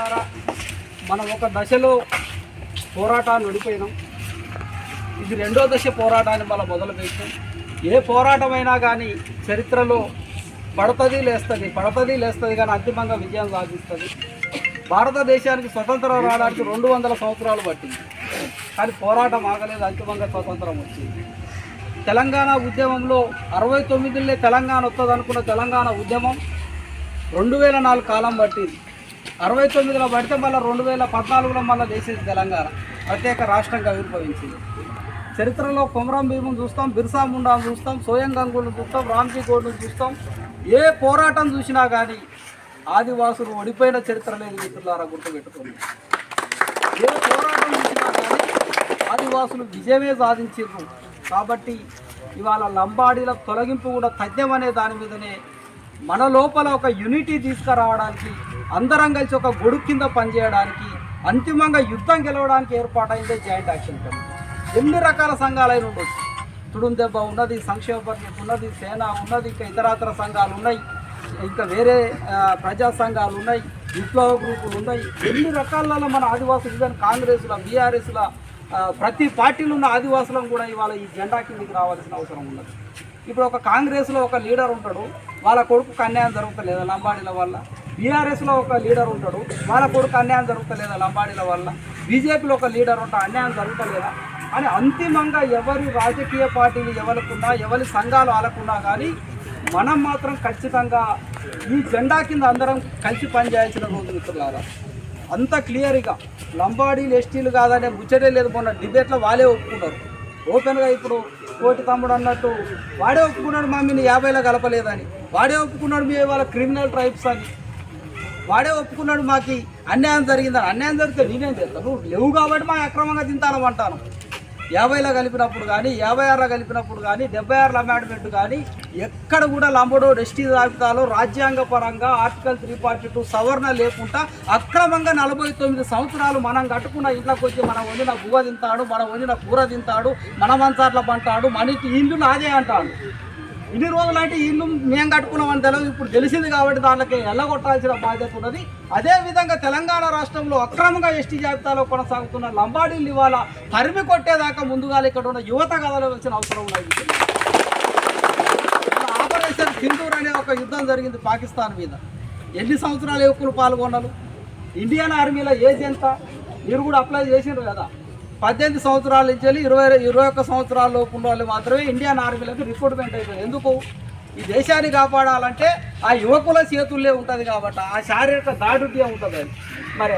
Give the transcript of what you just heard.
మిత్రులారా మనం ఒక దశలో పోరాటాన్ని ఓడిపోయినాం ఇది రెండో దశ పోరాటాన్ని మనం మొదలుపెట్టాం. ఏ పోరాటమైనా కానీ చరిత్రలో పడతది లేస్తుంది. పడతది లేస్తుంది కానీ అంతిమంగా విజయం సాధిస్తుంది. భారతదేశానికి స్వతంత్రం రావడానికి రెండు వందల సంవత్సరాలు పట్టింది. కానీ పోరాటం ఆగలేదు అంతిమంగా స్వతంత్రం వచ్చింది. తెలంగాణ ఉద్యమంలో అరవై తొమ్మిదిలో తెలంగాణ వస్తుంది అనుకున్న తెలంగాణ ఉద్యమం రెండు వేల నాలుగు కాలం పట్టింది. అరవై తొమ్మిదిలో పడితే మళ్ళీ రెండు వేల పద్నాలుగులో మళ్ళీ చేసేది తెలంగాణ. ప్రత్యేక రాష్ట్రంగా ఆవిర్భవించింది చరిత్రలో కొమరం భీమును చూస్తాం బిర్సా ముండాను చూస్తాం సోయం గంగులను చూస్తాం రామ్జీ గోడ్ను చూస్తాం. ఏ పోరాటం చూసినా కానీ ఆదివాసులు ఓడిపోయిన చరిత్ర లేదు మిత్రులారా గుర్తుపెట్టుకోండి. ఏ పోరాటం చూసినా కానీ ఆదివాసులు విజయమే సాధించారు కాబట్టి ఇవాళ లంబాడీల తొలగింపు కూడా తథ్యం అనే దాని మీదనే మన లోపల ఒక యూనిటీ తీసుకురావడానికి అందరం కలిసి ఒక గొడుగు కింద పనిచేయడానికి అంతిమంగా యుద్ధం గెలవడానికి ఏర్పాటైందే జాయింట్ యాక్షన్ కమిటీ. ఎన్ని రకాల సంఘాలైన ఉండొచ్చు. తుడుం దెబ్బ ఉన్నది సంక్షేమ పరిషత్ ఉన్నది సేన ఉన్నది ఇంకా ఇతరాతర సంఘాలు ఉన్నాయి ఇంకా వేరే ప్రజా సంఘాలు ఉన్నాయి విప్లవ గ్రూపులు ఉన్నాయి. ఎన్ని రకాలలో మన ఆదివాసులు కానీ కాంగ్రెస్ల బీఆర్ఎస్ల ప్రతి పార్టీలు ఉన్న ఆదివాసులను కూడా ఇవాళ ఈ జెండా కిందకి రావాల్సిన అవసరం ఉన్నది. ఇప్పుడు ఒక కాంగ్రెస్లో ఒక లీడర్ ఉంటాడు వాళ్ళ కొడుకు అన్యాయం జరుగుతలేదు లంబాడీల వల్ల. బీఆర్ఎస్లో ఒక లీడర్ ఉంటాడు. వాళ్ళ కొడుకు అన్యాయం జరుగుతలేదా లంబాడీల వల్ల? బీజేపీలో ఒక లీడర్ ఉంటా అన్యాయం జరుగుతలేదా? అని అంతిమంగా ఎవరి రాజకీయ పార్టీలు ఎవరికున్నా ఎవరి సంఘాలు వాళ్ళకున్నా కానీ మనం మాత్రం ఖచ్చితంగా ఈ జెండా కింద అందరం కలిసి పనిచేయాల్సిన రోజు మిత్రులారా. అంత క్లియర్గా లంబాడీలు ఎస్టీలు కాదనే ముచ్చటే లేదు మొన్న డిబేట్లో వాళ్ళే ఒప్పుకున్నారు. ఓపెన్గా ఇప్పుడు కోటి తమ్ముడు అన్నట్టు వాడే ఒప్పుకున్నాడు మా మీరు యాభైలో కలపలేదని. వాడే ఒప్పుకున్నాడు మీ వాళ్ళ క్రిమినల్ ట్రైబ్స్ అని. వాడే ఒప్పుకున్నాడు మాకి. అన్యాయం జరిగిందని అన్యాయం జరిగితే నేనేం చేస్తాను నువ్వు లేవు కాబట్టి మా అక్రమంగా తింటానమంటాను యాభైలో కలిపినప్పుడు కానీ యాభై ఆరులో కలిపినప్పుడు కానీ డెబ్బై ఆరులో అమాండ్మెంట్ కానీ ఎక్కడ కూడా లంబడో ఎస్టీ జాబితాలో రాజ్యాంగ పరంగా ఆర్టికల్ త్రీ ఫార్టీ టూ సవరణ లేకుండా అక్రమంగా నలభై తొమ్మిది సంవత్సరాలు మనం కట్టుకున్న ఇంట్లోకి వచ్చి మనం వండిన బువ్వ తింటాడు మనం వండిన కూర తింటాడు మన మంచాట్ల పంటాడు మనకి ఇల్లు నాదే అంటాడు. ఇన్ని రోజులు అంటే ఇల్లు మేము కట్టుకున్నామని తెలియదు ఇప్పుడు తెలిసింది కాబట్టి దానికి ఎల్లగొట్టాల్సిన బాధ్యత ఉన్నది. అదే విధంగా తెలంగాణ రాష్ట్రంలో అక్రమంగా ఎస్టీ జాబితాలో కొనసాగుతున్న లంబాడీలు ఇవాళ తరిమి కొట్టేదాకా ముందుగా ఇక్కడ ఉన్న యువత కదలవలసిన అవసరం ఉన్నది. ఆపరేషన్ సింధూర్ అనే ఒక యుద్ధం జరిగింది పాకిస్తాన్ మీద. ఎన్ని సంవత్సరాలు యువకులు పాల్గొన్నారు? ఇండియన్ ఆర్మీలో ఏజ్ ఎంత? మీరు కూడా అప్లై చేసిండ్రు కదా. పద్దెనిమిది సంవత్సరాల నుంచి వెళ్ళి ఇరవై ఇరవై ఒక్క సంవత్సరాల లోపు ఉన్న వాళ్ళు మాత్రమే ఇండియన్ ఆర్మీలకు రిక్రూట్మెంట్ అయిపోయింది. ఎందుకు? ఈ దేశాన్ని కాపాడాలంటే ఆ యువకుల చేతుల్లో ఉంటుంది కాబట్టి ఆ శారీరక దాడుడ్యం ఉంటుంది. మరి